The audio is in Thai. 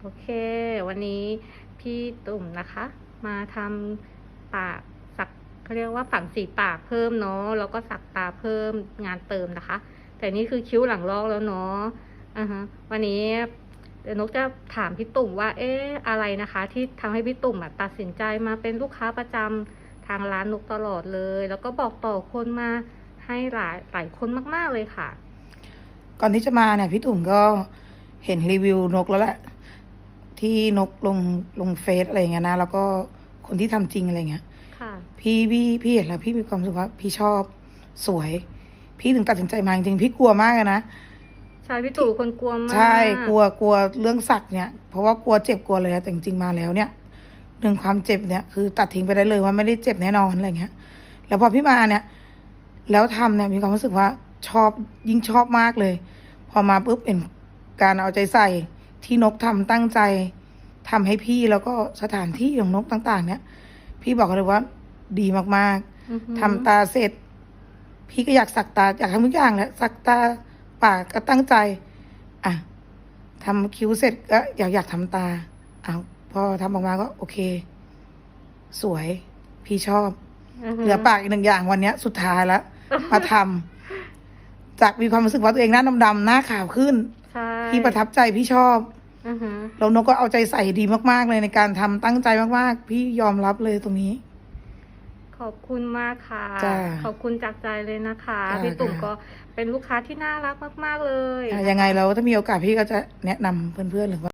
โอเค วันนี้พี่ตุ่มนะคะ มาทำปากสักเขาเรียกว่าฝังสีปากเพิ่มเนาะแล้วก็สักตาเพิ่มงานเติมนะคะ แต่นี่คือคิ้วหลังลอกแล้วเนาะอ่าฮะวันนี้เดี๋ยวนกจะถามพี่ตุ่มว่า เอ๊ะอะไรนะคะ ที่ทำให้พี่ตุ่มอะตัดสินใจมาเป็นลูกค้าประจำทางร้านนกตลอดเลย แล้วก็บอกต่อคนมาให้หลายหลายคนมาก ๆเลยค่ะ ก่อนที่จะมาเนี่ยพี่ตุ่มก็เห็นรีวิวนกแล้วแหละ ที่นกลงลงเฟซอะไรอย่างเงี้ยนะ แล้วก็คนที่ทำจริงอะไรเงี้ยค่ะ พี่พี่พี่เห็นแล้วพี่มีความรู้สึกว่าพี่ชอบสวย พี่ถึงตัดสินใจมาจริงๆพี่กลัวมากอะนะใช่พี่ตู่คนกลัวมากใช่กลัวกลัวเรื่องสักเนี่ย เพราะว่ากลัวเจ็บกลัวเลยแต่จริงๆมาแล้วเนี่ยเรื่องความเจ็บเนี่ย คือตัดทิ้งไปได้เลยว่าไม่ได้เจ็บแน่นอนอะไรเงี้ย แล้วพอพี่มาเนี่ย แล้วทำเนี่ยมีความรู้สึกว่าชอบยิ่งชอบมากเลย พอมาปุ๊บเป็นการเอาใจใส่ ที่นกทำตั้งใจทำให้พี่แล้วก็สถานที่ของนกต่าง ๆ เนี่ย พี่บอกเลยว่า ดีมากๆอือหือทำตาเสร็จ พี่ก็อยากสักตาอยากทำทุกอย่างแหละสักตาปากก็ตั้งใจ อะทำคิ้วเสร็จก็อยากอยากทำตาเอาพอทำออกมาก็ โอเค สวย พี่ชอบอือหือเหลือปากอีกหนึ่งอย่างวันเนี้ย สุดท้ายแล้วมาทำจากมีความรู้สึกว่าตัวเองหน้าดำๆหน้าขาวขึ้นใช่พี่ประทับใจพี่ชอบอือหือ แล้วนกก็เอาใจใส่ดีมากๆเลยในการทำตั้งใจมากๆ พี่ยอมรับเลยตรงนี้ ขอบคุณมากค่ะจ้าขอบคุณจากใจเลยนะคะจ้าพี่ตุ่มค่ะก็เป็นลูกค้าที่น่ารักมาก ๆเลยอะยังไงแล้วถ้ามีโอกาสพี่ก็จะแนะนำเพื่อนๆหรือว่า